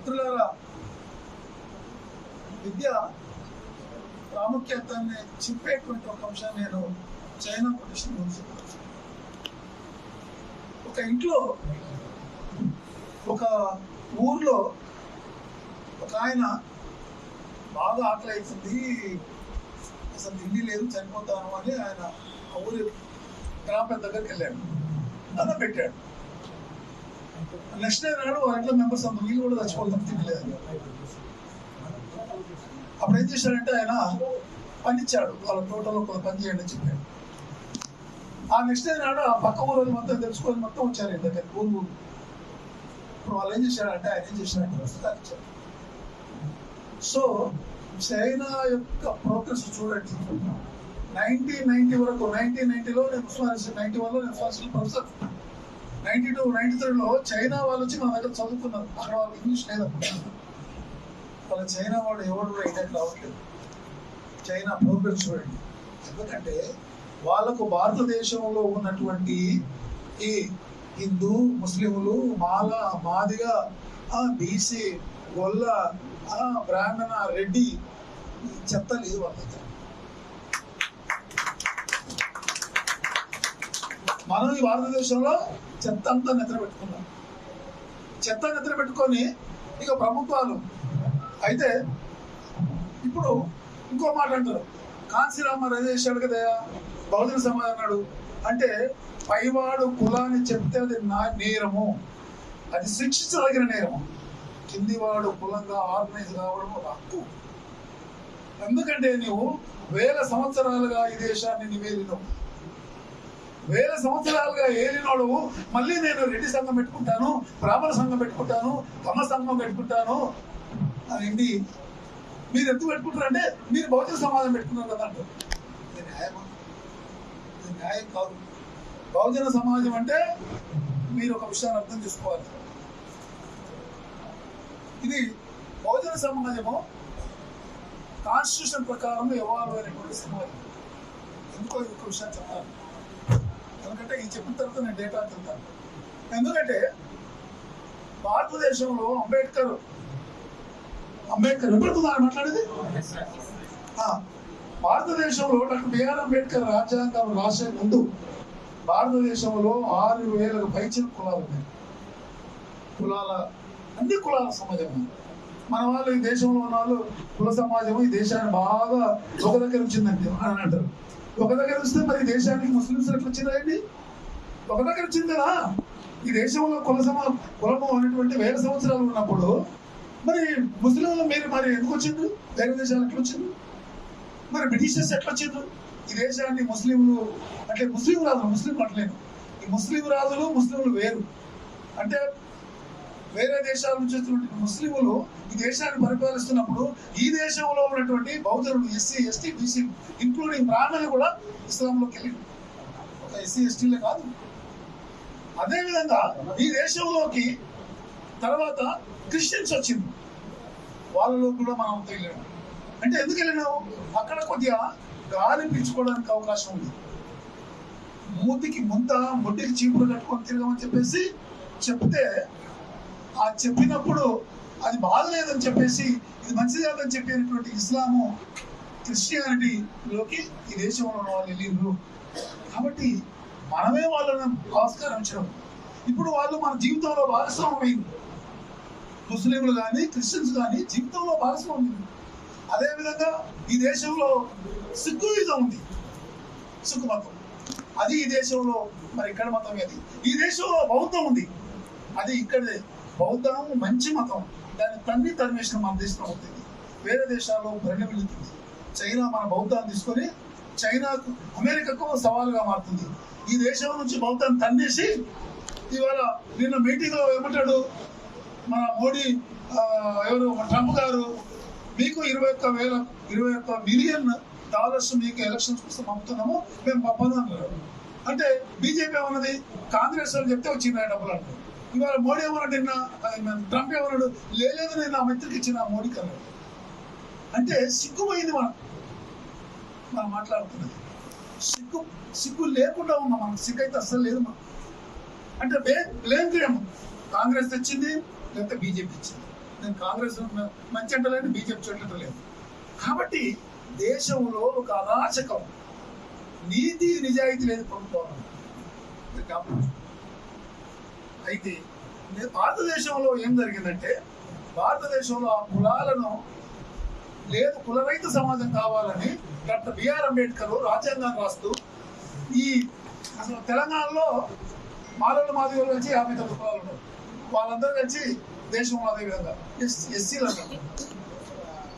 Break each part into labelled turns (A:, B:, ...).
A: మిత్రులారా విద్య ప్రాముఖ్యతని చెప్పేటువంటి ఒక అంశం నేను చైనా ప్రొటెక్షన్ గురించి ఒక ఇంట్లో ఒక ఊర్లో ఒక ఆయన బాగా ఆకలి అవుతుంది అసలు తిండి లేదు చనిపోతాను అని ఆయన ఆ ఊరి గ్రామ దగ్గరికి వెళ్ళాడు. అన్నం పెట్టాడు. నెక్స్ట్ డే నాడు వాళ్ళ ఇంట్లో మెంబర్స్ అంత వీళ్ళు కూడా చచ్చిపోతాం తినలేదు. అప్పుడు ఏం చేశాడంటే ఆయన పని ఇచ్చాడు వాళ్ళ తోటలో కొంత పని చేయండి అని చెప్పాడు. ఆ నెక్స్ట్ డే నాడు ఆ పక్క ఊరు మొత్తం తెలుసుకొని మొత్తం వచ్చారు ఆయన దగ్గర ఊరు ఊరు. ఇప్పుడు వాళ్ళు ఏం చేశారంటే ఆయన ఏం చేశారంటే ప్రస్తుతానికి ఇచ్చారు సో చైనా యొక్క ప్రోగ్రెస్ చూడండి. నైన్టీన్ నైన్టీ వరకు నైన్టీన్ నైన్టీలో నేను ఉస్మానియా నైన్టీ వన్లో నేను first professor. Ninety two ninety త్రీలో చైనా వాళ్ళు వచ్చి మా దగ్గర చదువుకున్నారు. అక్కడ వాళ్ళకి ఇంగ్లీష్ లేదు వాళ్ళ చైనా వాళ్ళు ఎవడు కూడా ఇండియాకి రావట్లేదు. చైనా ప్రోగ్రెస్ చూడండి. ఎందుకంటే వాళ్ళకు భారతదేశంలో ఉన్నటువంటి ఈ హిందూ ముస్లింలు మాల ఆ బీసీ గొల్ల ఆ, బ్రాహ్మణ రెడ్డి చెత్త లేదు వాళ్ళ దగ్గర. మనం ఈ భారతదేశంలో చెత్త అంతా నిద్ర పెట్టుకున్నాం. చెత్త నిద్ర పెట్టుకొని ఇక ప్రభుత్వాలు అయితే ఇప్పుడు ఇంకో మాట అంటారు. కాంశీరామారావు ఏం చేశాడు కదా బహుజన సమాజ్ అన్నాడు. అంటే పైవాడు కులాన్ని చెప్తే అది నా నేరము. అది శిక్షించదగిన నేరము. కిందివాడు కులంగా ఆర్గనైజ్ కావడం ఒక హక్కు. ఎందుకంటే నువ్వు వేల సంవత్సరాలుగా ఈ దేశాన్ని నివేదినవు. వేల సంవత్సరాలుగా ఏలినోడు మళ్ళీ నేను రెడ్డి సంఘం పెట్టుకుంటాను బ్రాహ్మణ సంఘం పెట్టుకుంటాను తమ సంఘం పెట్టుకుంటాను అదేంటి మీరు ఎందుకు పెట్టుకుంటారంటే మీరు బహుజన సమాజం పెట్టుకున్నారు కదా అంటారు. ఇది న్యాయమా? న్యాయం కాదు. బహుజన సమాజం అంటే మీరు ఒక విషయాన్ని అర్థం చేసుకోవాలి. ఇది బహుజన సమాజము కాన్స్టిట్యూషన్ ప్రకారం ఎవాల్వ్ అయినటువంటి సమాజం ఎందుకో ఇంకో విషయాన్ని చెప్పాలి. ఎందుకంటే ఈ చెప్పిన తర్వాత నేను డేటా చెప్తాను ఎందుకంటే భారతదేశంలో అంబేద్కర్ అంబేద్కర్ విపడుతున్నారు మాట్లాడేది? భారతదేశంలో డాక్టర్ బిఆర్ అంబేద్కర్ రాజ్యాంగం రాసే ముందు భారతదేశంలో ఆరు వేలకు పైచిన కులాలు ఉన్నాయి. కులాల అన్ని కులాల సమాజం ఉంది. మన వాళ్ళు ఈ దేశంలో ఉన్న వాళ్ళు కుల సమాజం ఈ దేశాన్ని బాగా ఒక దగ్గర వచ్చిందండి అని అంటారు. ఒక దగ్గర వస్తే మరి ఈ దేశానికి ముస్లింస్ ఎట్లా వచ్చిందండి ఒక దగ్గర వచ్చింది కదా. ఈ దేశంలో కుల సమా కులము అనేటువంటి వేల సంవత్సరాలు ఉన్నప్పుడు మరి ముస్లింలు మీరు మరి ఎందుకు వచ్చిండ్రు? వేరే దేశాలు ఎట్లా వచ్చిండ్రు? మరి బ్రిటిషర్స్ ఎట్లా వచ్చిండ్రు? ఈ దేశాన్ని ముస్లింలు అంటే ముస్లిం రాజులు ముస్లిం అంటలేను ఈ ముస్లిం రాజులు ముస్లింలు వేరు. అంటే వేరే దేశాల నుంచి వచ్చినటువంటి ముస్లింలు ఈ దేశాన్ని పరిపాలిస్తున్నప్పుడు ఈ దేశంలో ఉన్నటువంటి బౌద్ధులు ఎస్సీ ఎస్టీ బీసీ ఇంక్లూడింగ్ బ్రాహ్మణులు కూడా ఇస్లాంలోకి వెళ్ళి ఒక ఎస్సీ ఎస్టీలే కాదు. అదేవిధంగా ఈ దేశంలోకి తర్వాత క్రిస్టియన్స్ వచ్చింది. వాళ్ళలో కూడా మనం తెలియడం అంటే ఎందుకు వెళ్ళినావు? అక్కడ కొద్దిగా గాలి పీల్చుకోవడానికి అవకాశం ఉంది. మూతికి ముంత మొడ్డికి చీపులు కట్టుకొని తిరగమని చెప్పేసి చెప్తే ఆ చెప్పినప్పుడు అది బాగలేదని చెప్పేసి ఇది మంచిది కాదని చెప్పినటువంటి ఇస్లాము క్రిస్టియానిటీలోకి ఈ దేశంలో ఉన్న వాళ్ళు వెళ్ళిండ్రు. కాబట్టి మనమే వాళ్ళని ఆస్కరించడం ఇప్పుడు వాళ్ళు మన జీవితంలో భాగస్వామ్యం ముస్లింలు కానీ క్రిస్టియన్స్ కానీ జీవితంలో భాగస్వామ్యం అదేవిధంగా ఈ దేశంలో సిక్కుయిజం ఉంది. సిక్కు మతం. అది ఈ దేశంలో మరి ఇక్కడ మతం అది ఈ దేశంలో బౌద్ధం ఉంది. అది ఇక్కడే బౌద్ధం మంచి మతం దాన్ని తన్ని పర్మిషన్ మన దేశంలో ఉంటుంది వేరే దేశాల్లో పరిణమిల్లుతుంది చైనా మన బౌద్ధాన్ని తీసుకొని చైనాకు అమెరికాకు సవాలుగా మారుతుంది. ఈ దేశం నుంచి బౌద్ధాన్ని తన్నేసి ఇవాళ నిన్న మీటింగ్లో ఏమంటాడు? మన మోడీ ఎవరు? ట్రంప్ గారు మీకు ఇరవై ఒక్క వేల ఇరవై ఒక్క మిలియన్ డాలర్స్ మీకు ఎలక్షన్స్ కోసం పంపుతున్నాము మేము పంపదు అంటే బీజేపీ ఏమన్నది? కాంగ్రెస్ వాళ్ళు చెప్తే వచ్చిందా డబ్బులు అంటారు. ఇవాళ మోడీ ఏమన్నాడు నిన్న ట్రంప్ ఏమన్నాడు లేదు నేను నా మిత్రుడికి ఇచ్చిన మోడీకి అన్నాడు అంటే సిగ్గుపోయింది మనం. మనం మాట్లాడుతున్నది. సిగ్గు సిగ్గు లేకుండా ఉన్నాం మనకు సిగ్గు అయితే అస్సలు లేదు మనం. అంటే బ్లేమ్ క్రియం కాంగ్రెస్ తెచ్చింది లేకపోతే బీజేపీ ఇచ్చింది నేను కాంగ్రెస్ మంచి అంటలేదు బీజేపీ చెట్లేదు కాబట్టి దేశంలో ఒక అరాచకం. నీతి నిజాయితీ లేదు ప్రభుత్వం. అయితే భారతదేశంలో ఏం జరిగిందంటే భారతదేశంలో ఆ కులాలను లేదు కులరహిత సమాజం కావాలని డాక్టర్ బిఆర్ అంబేద్కర్ రాజ్యాంగం రాస్తూ ఈ అసలు తెలంగాణలో మాలలు మాదిగలు కలిసి యాభై తొమ్మిది కులాలు ఉన్నారు. వాళ్ళందరూ కలిసి దేశంలో అదే విధంగా ఎస్ ఎస్సీలు అన్నారు.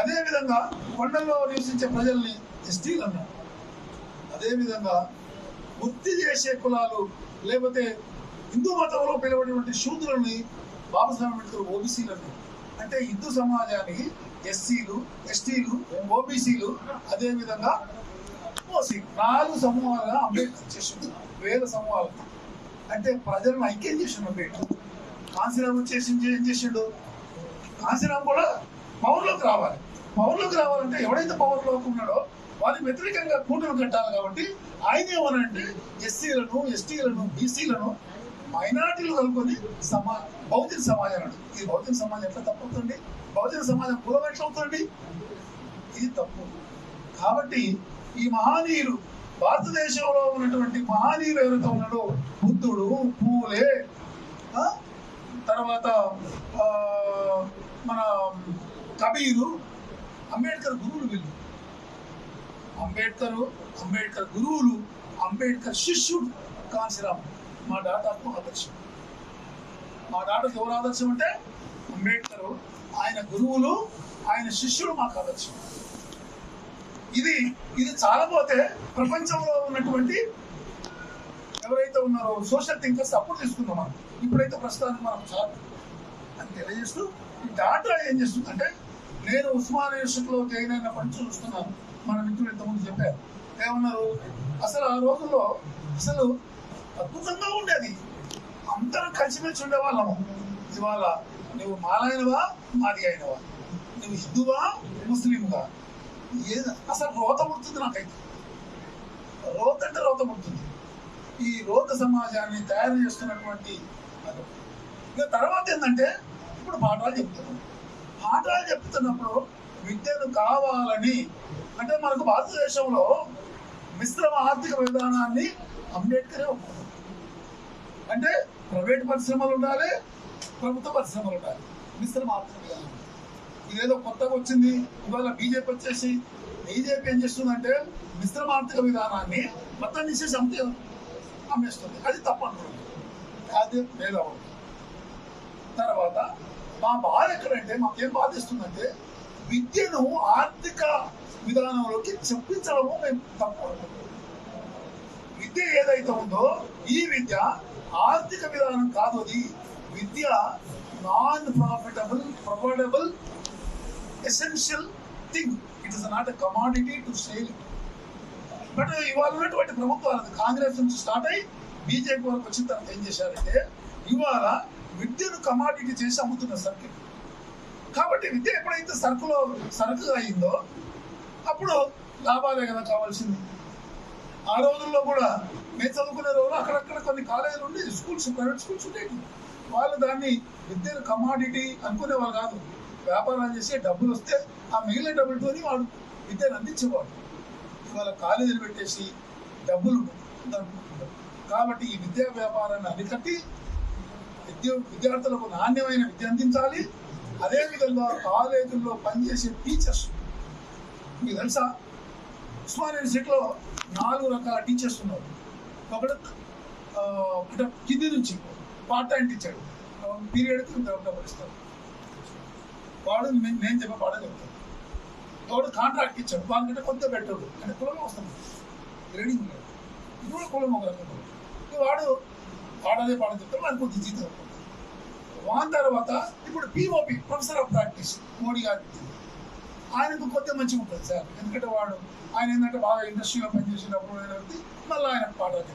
A: అదేవిధంగా కొండల్లో నివసించే ప్రజల్ని ఎస్టీలు అన్నారు. అదేవిధంగా వృత్తి చేసే కులాలు లేకపోతే హిందూ మతంలో పిలవడినటువంటి శూద్రుల్ని బాబాసాహెబ్ అంబేద్కర్ ఓబీసీలు అంటే హిందూ సమాజానికి ఎస్సీలు ఎస్టీలు ఓబీసీలు అదేవిధంగా ఓసీ నాలుగు సమూహాలుగా అంబేద్కర్ చేసిండు. వేల సమూహాలు. అంటే ప్రజలను ఐక్యం చేసిండు అంబేద్కర్. కాంశీరామ్ వచ్చేసి ఏం చేసిండు? కాంశీరామ్ కూడా పవర్లోకి రావాలి. పవర్లోకి రావాలంటే ఎవడైతే పవర్లోకి ఉన్నాడో వారి వ్యతిరేకంగా కూటమి కట్టాలి కాబట్టి ఆయన ఏమనంటే ఎస్సీలను ఎస్టీలను బీసీలను మైనార్టీలు కలుపుకొని సమా భౌతిక సమాజం అండి. ఈ భౌతిక సమాజం ఎట్లా తప్పుతుంది భౌతిక సమాజం కులం ఎట్లా అవుతుంది? ఇది తప్పు. కాబట్టి ఈ మహానీయులు భారతదేశంలో ఉన్నటువంటి మహానీయులు ఎవరైతే ఉన్నాడో బుద్ధుడు పూలే. తర్వాత మన కబీరు అంబేద్కర్ గురువులు వీళ్ళు. అంబేద్కర్ అంబేద్కర్ గురువులు అంబేద్కర్ శిష్యుడు కాంశీరామ్ మా డాటాకు ఆదర్శం. మా డాటాకు ఎవరు ఆదర్శం అంటే అంబేద్కర్. ఆయన గురువులు ఆయన శిష్యులు మాకు ఆదర్శం. ఇది ఇది చాలపోతే ప్రపంచంలో ఉన్నటువంటి ఎవరైతే ఉన్నారో సోషల్ థింకర్స్ అప్పుడు తీసుకుందాం మనం. ఇప్పుడైతే ప్రస్తుతానికి మనం చాలు అని తెలియజేస్తూ ఈ డాటా ఏం చేస్తుందంటే నేను ఉస్మాన్ యూనివర్సిటీలో జాయిన్ అయినప్పటి నుంచి చూస్తున్నాను. మన మిత్రులు ఇంతకుముందు చెప్పారు. ఏమన్నారు? అసలు ఆ రోజుల్లో అసలు అద్భుతంగా ఉండేది. అందరం కలిసిమెలిసి ఉండేవాళ్ళము ఇవాళ నువ్వు మాలైనవా మాది అయినవా? నువ్వు హిందువా ముస్లింగా ఏది అసలు రోత పుడుతుంది నాకైతే. రోత అంటే రోత పుడుతుంది. ఈ రోత సమాజాన్ని తయారు చేస్తున్నటువంటి ఇంకా ఇక తర్వాత ఏంటంటే ఇప్పుడు పాఠాలు చెప్తున్నాం. పాఠాలు చెప్తున్నప్పుడు విద్యను కావాలని అంటే మనకు భారతదేశంలో మిశ్రమ ఆర్థిక విధానాన్ని అంబేద్కరే ఒప్పుకున్నాడు అంటే ప్రైవేట్ పరిశ్రమలు ఉండాలి ప్రభుత్వ పరిశ్రమలు ఉండాలి. మిశ్రమ ఆర్థిక విధానం ఇదేదో కొత్తగా వచ్చింది. ఇవాళ బీజేపీ వచ్చేసి బీజేపీ ఏం చేస్తుందంటే మిశ్రమ ఆర్థిక విధానాన్ని మొత్తం తీసేసి అంతే అమ్మేస్తుంది. అది తప్పు అంటున్నాను అది మేధావులు తర్వాత మా బాధ ఎక్కడంటే మాకేం బాధిస్తుందంటే విద్యను ఆర్థిక విధానంలోకి చెప్పించడము మేము తప్పు అనుకుంటున్నాం. విద్య ఏదైతే ఉందో ఈ విద్య ఆర్థిక విధానం కాదు అది విద్య non profitable providable essential thing it is not a commodity to sale but ఇవాళ ఉన్నటువంటి ప్రభుత్వాలు కాంగ్రెస్ నుంచి స్టార్ట్ అయ్యి బీజేపీ వరకు వచ్చిన తర్వాత ఏం చేశారంటే ఇవాళ విద్యను కమాడిటీ చేసి అమ్ముతున్న సర్కిల్ కాబట్టి విద్య ఎప్పుడైతే సరుకులో సరుకుగా అయిందో అప్పుడు లాభాలే కదా కావాల్సింది. ఆ రోజుల్లో కూడా మేము చదువుకునే రోజులు అక్కడక్కడ కొన్ని కాలేజీలు ఉండి స్కూల్స్ ప్రైవేట్ స్కూల్స్ ఉండేవి. వాళ్ళు దాన్ని విద్యను కమాడిటీ అనుకునేవాళ్ళు కాదు. వ్యాపారాలు చేసి డబ్బులు వస్తే ఆ మిగిలిన డబ్బులతోని వాడు విద్యను అందించేవాడు ఇవాళ కాలేజీలు పెట్టేసి డబ్బులు కాబట్టి ఈ విద్యా వ్యాపారాన్ని అరికట్టి విద్య విద్యార్థులకు నాణ్యమైన విద్య అందించాలి. అదేవిధంగా కాలేజీల్లో పనిచేసే టీచర్స్ మీకు తెలుసా? ఉస్మాన్ యూనివర్సిటీలో నాలుగు రకాల టీచర్స్ ఉన్నారు. ఒకడు ఆ, అంటే కింది నుంచి పార్ట్ టైం టీచర్ పీరియడ్ డబ్బులు ఇస్తారు వాడు నేను చెప్పే పాట చెప్తాను. వాడు కాంట్రాక్ట్ ఇచ్చాడు వాళ్ళకంటే కొంత పెట్టాడు అంటే కులం వస్తుంది. గ్రేడింగ్ లేదు. ఇది కూడా కులం ఒక రకం వాడు వాడదే పాట చెప్తాడు వాడు కొంత జీతం వాన్ తర్వాత ఇప్పుడు POP professor of practice Modi garu ఆయనకు కొద్దిగా మంచిగా ఉంటుంది సార్. ఎందుకంటే వాడు ఆయన ఏంటంటే బాగా ఇండస్ట్రీలో పనిచేసినప్పుడు మళ్ళీ ఆయన పాఠాలు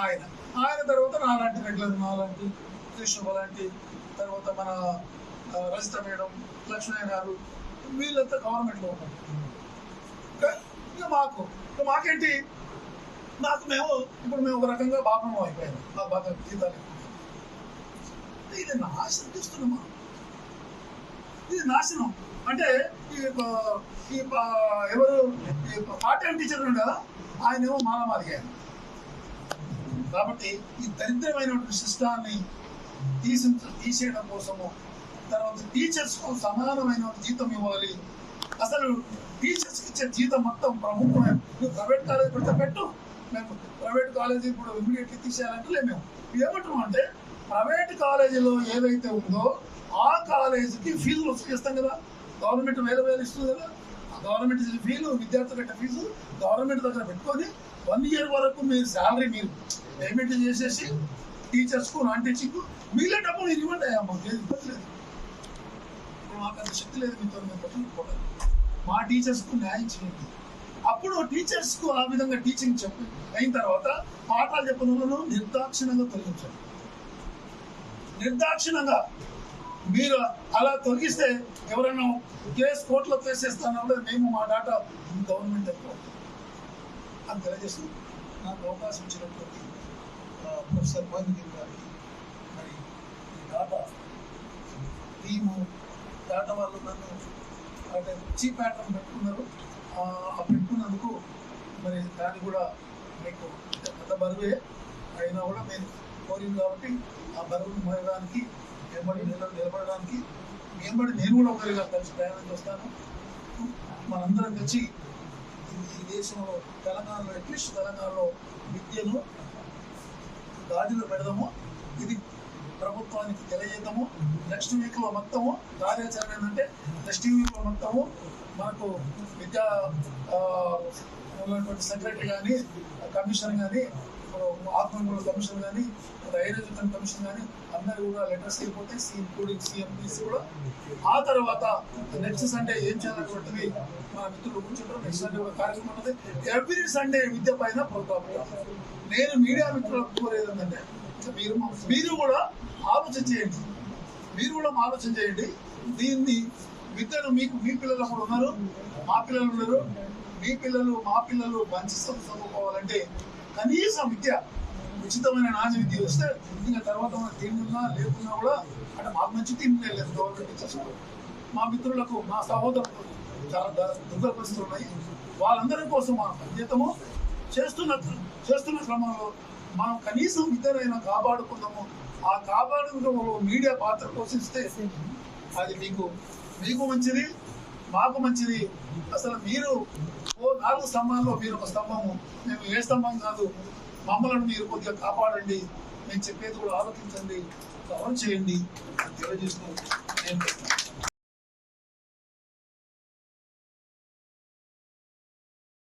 A: ఆయన. ఆయన తర్వాత నాలాంటి రెగ్యులర్ నాలాంటి కృష్ణ లాంటి తర్వాత మన రజిత మేడం లక్ష్మయ్య గారు వీళ్ళంతా గవర్నమెంట్లో ఉన్నారు. ఇంకా ఇక మాకు ఇక మాకేంటి? నాకు మేము ఇప్పుడు మేము ఒక రకంగా బాపం అయిపోయాము మా బాగా జీతాలు ఇది నాశనం చేస్తున్నామా? ఇది నాశనం. అంటే ఈ ఎవరు ఈ పార్ట్ టైం టీచర్ ఉండగా ఆయన ఏమో మాలమాది కాబట్టి ఈ దరిద్రమైనటువంటి సిస్టాన్ని తీసి తీసేయడం కోసము తర్వాత టీచర్స్కు సమానమైన జీతం ఇవ్వాలి. అసలు టీచర్స్ ఇచ్చే జీతం మొత్తం ప్రముఖమైన నువ్వు ప్రైవేట్ కాలేజ్ పెడితే పెట్టు. మేము ప్రైవేట్ కాలేజీ ఇప్పుడు ఇమీడియట్లీ తీసేయాలంటే మేము. ఏమంటున్నాం అంటే ప్రైవేట్ కాలేజీలో ఏదైతే ఉందో ఆ కాలేజీకి ఫీజులు వసూలు చేస్తాం కదా. గవర్నమెంట్ వేల వేలు ఇస్తుంది కదా ఆ గవర్నమెంట్ ఫీజు విద్యార్థుల కట్టే ఫీజు గవర్నమెంట్ దగ్గర పెట్టుకొని వన్ ఇయర్ వరకు మీరు శాలరీ మీరు పేమెంట్ చేసేసి టీచర్స్కు నాన్ టీచింగ్కు మిగిలిన డబ్బు మీరు ఇవ్వండి అయ్యా మాకు ఏది ఇబ్బంది లేదు. ఇప్పుడు మాకు అంత శక్తి లేదు మీతో మేము పట్టుకుపోవడం మా టీచర్స్కు న్యాయం చేయండి. అప్పుడు టీచర్స్కు ఆ విధంగా టీచింగ్ చెప్పి. అయిన తర్వాత పాఠాలు చెప్పిన వాళ్ళను నిర్దాక్షిణంగా తొలగించండి. నిర్దాక్షిణంగా మీరు అలా తొలగిస్తే ఎవరైనా కేసు కోర్టులో కేసు వేస్తానప్పుడు మేము మా డాటా గవర్నమెంట్ ఎక్కువ. అని తెలియజేస్తుంది నాకు అవకాశం ఇచ్చినటువంటి ప్రొఫెసర్ మోహిన్ గారికి మరి ఈ డాటా టీము డాటా వాళ్ళు నన్ను అంటే చీప్ ప్యాటర్న్ పెట్టుకున్నారు. ఆ పెట్టుకున్నందుకు మరి దాన్ని కూడా మీకు అంత బరువే. అయినా కూడా మీరు కోరింది కాబట్టి ఆ బరువును మోయడానికి నిలబడి నిల నిలబడడానికి నిలబడి నేను కూడా ఒకరిగా కలిసి ప్రయాణం చేస్తాను. మనందరం కలిసి ఈ- దేశంలో తెలంగాణలో అట్లీస్ట్ తెలంగాణలో విద్యను గాడిలో పెడదాము. ఇది ప్రభుత్వానికి తెలియజేద్దాము. నెక్స్ట్ వీక్లో మొత్తము కార్యాచరణ ఏంటంటే నెక్స్ట్ వీక్లో మొత్తము మనకు విద్యా ఉన్నటువంటి సెక్రటరీ కానీ కమిషన్ కానీ ఇప్పుడు కమిషన్ కానీ రైల్వే కమిషన్ కానీ అందరు కూడా లెటర్స్ వెళ్ళిపోతే సి ఇంక్లూడింగ్ సిఎంపీసీ కూడా. ఆ తర్వాత నెక్స్ట్ సండే ఏం చేయాలన్నటువంటిది మా మిత్రులు కూర్చుంటారు. నెక్స్ట్ సండే ఒక కార్యక్రమం ఉన్నది ఎవ్రీ సండే విద్య పైన ప్రోగ్రామ్ నేను మీడియా మిత్రులకు కోరేది ఏంటంటే మీరు మీరు కూడా ఆలోచన చేయండి. మీరు కూడా ఆలోచన చేయండి. దీన్ని విద్యను మీకు మీ పిల్లలు కూడా ఉన్నారు. మా పిల్లలు ఉన్నారు. మీ పిల్లలు మా పిల్లలు మంచి సంస్థ చదువుకోవాలంటే కనీసం విద్య ఉచితమైన నాజ విద్య వస్తే ఇంకా తర్వాత మన తిండున్నా లేకున్నా కూడా అంటే మాకు మంచి తిండి లేదు గవర్నమెంట్ ఇచ్చేసారు మా మిత్రులకు మా సహోదరులకు చాలా ద- పరిస్థితులు ఉన్నాయి వాళ్ళందరి కోసం మన బాధ్యతము చేస్తున్న చేస్తున్న క్రమంలో మనం కనీసం విద్యనైనా కాపాడుకుందాము. ఆ కాపాడుకుంటూ మీడియా పాత్ర పోషిస్తే అది మీకు మీకు మంచిది. మాకు మంచిది. అసలు మీరు ఓ నాలుగు స్తంభాల్లో మీరు ఒక స్తంభము. మేము ఏ స్తంభం కాదు. మమ్మల్ని మీరు కొద్దిగా కాపాడండి. నేను చెప్పేది కూడా ఆలోచించండి. కవర్ చేయండి. తెలియజేస్తూ నేను